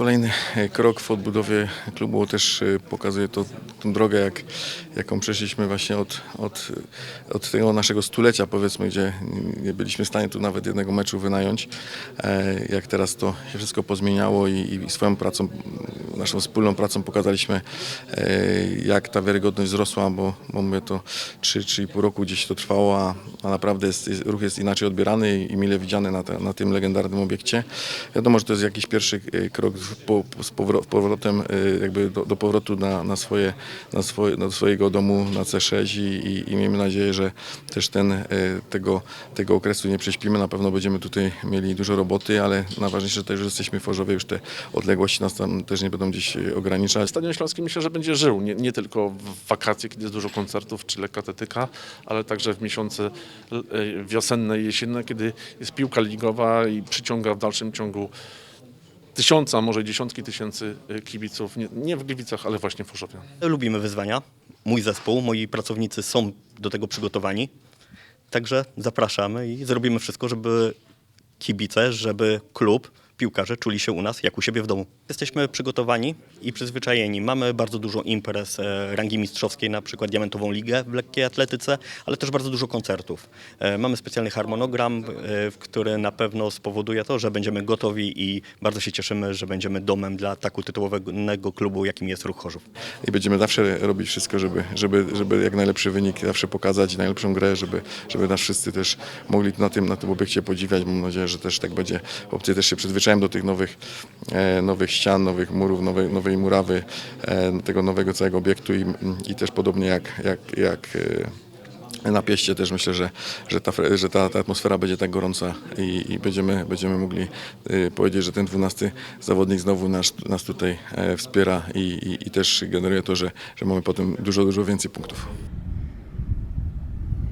kolejny e, krok w odbudowie klubu też e, pokazuje to, tą drogę, jak, jaką przeszliśmy właśnie od, od, od tego naszego stulecia, powiedzmy, gdzie nie byliśmy w stanie tu nawet jednego meczu wynająć. E, Jak teraz to się wszystko pozmieniało i, i swoją pracą, naszą wspólną pracą pokazaliśmy, e, jak ta wiarygodność wzrosła, bo, bo mówię to 3-3,5 roku gdzieś to trwało, a, naprawdę jest, jest, ruch jest inaczej odbierany i mile widziany na, na tym legendarnym obiekcie. Wiadomo, że to jest jakiś pierwszy e, krok po, z powro- powrotem, e, jakby do, do powrotu na, na, swoje, na, swoje, do swojego domu na C6 i, i, i miejmy nadzieję, że też ten, tego, tego okresu nie prześpimy. Na pewno będziemy tutaj mieli dużo roboty, ale najważniejsze też, że jesteśmy w Chorzowie, już te odległości nas tam też nie będą gdzieś e, ograniczać. Stadion Śląski myślę, że będzie żył, nie, nie tylko w wakacje, kiedy jest dużo koncertów czy lekka tetyka, ale także w miesiące e, wiosenne i jesienne, kiedy jest piłka ligowa i przyciąga w dalszym ciągu tysiąca, może dziesiątki tysięcy e, kibiców, nie, nie w Gliwicach, ale właśnie w Chorzowie. Lubimy wyzwania. Mój zespół, moi pracownicy są do tego przygotowani. Także zapraszamy i zrobimy wszystko, żeby kibice, żeby klub, piłkarze czuli się u nas jak u siebie w domu. Jesteśmy przygotowani i przyzwyczajeni. Mamy bardzo dużo imprez rangi mistrzowskiej, na przykład Diamentową Ligę w lekkiej atletyce, ale też bardzo dużo koncertów. E, Mamy specjalny harmonogram, e, który na pewno spowoduje to, że będziemy gotowi i bardzo się cieszymy, że będziemy domem dla taku tytułowego klubu, jakim jest Ruch Chorzów. i będziemy zawsze robić wszystko, żeby, żeby, żeby jak najlepszy wynik zawsze pokazać, najlepszą grę, żeby, żeby nas wszyscy też mogli na tym, na tym obiekcie podziwiać. Mam nadzieję, że też tak będzie. Chłopcy też się przyzwyczają do tych nowych, nowych ścian, nowych murów, nowej, nowej murawy, e, tego nowego całego obiektu i, i też podobnie jak, jak, jak e, na pieście też myślę, że, że, ta, że ta, ta atmosfera będzie tak gorąca i, i będziemy, będziemy mogli powiedzieć, że ten 12 zawodnik znowu nas, nas tutaj e, wspiera i, i, i też generuje to, że, że mamy potem dużo, dużo więcej punktów.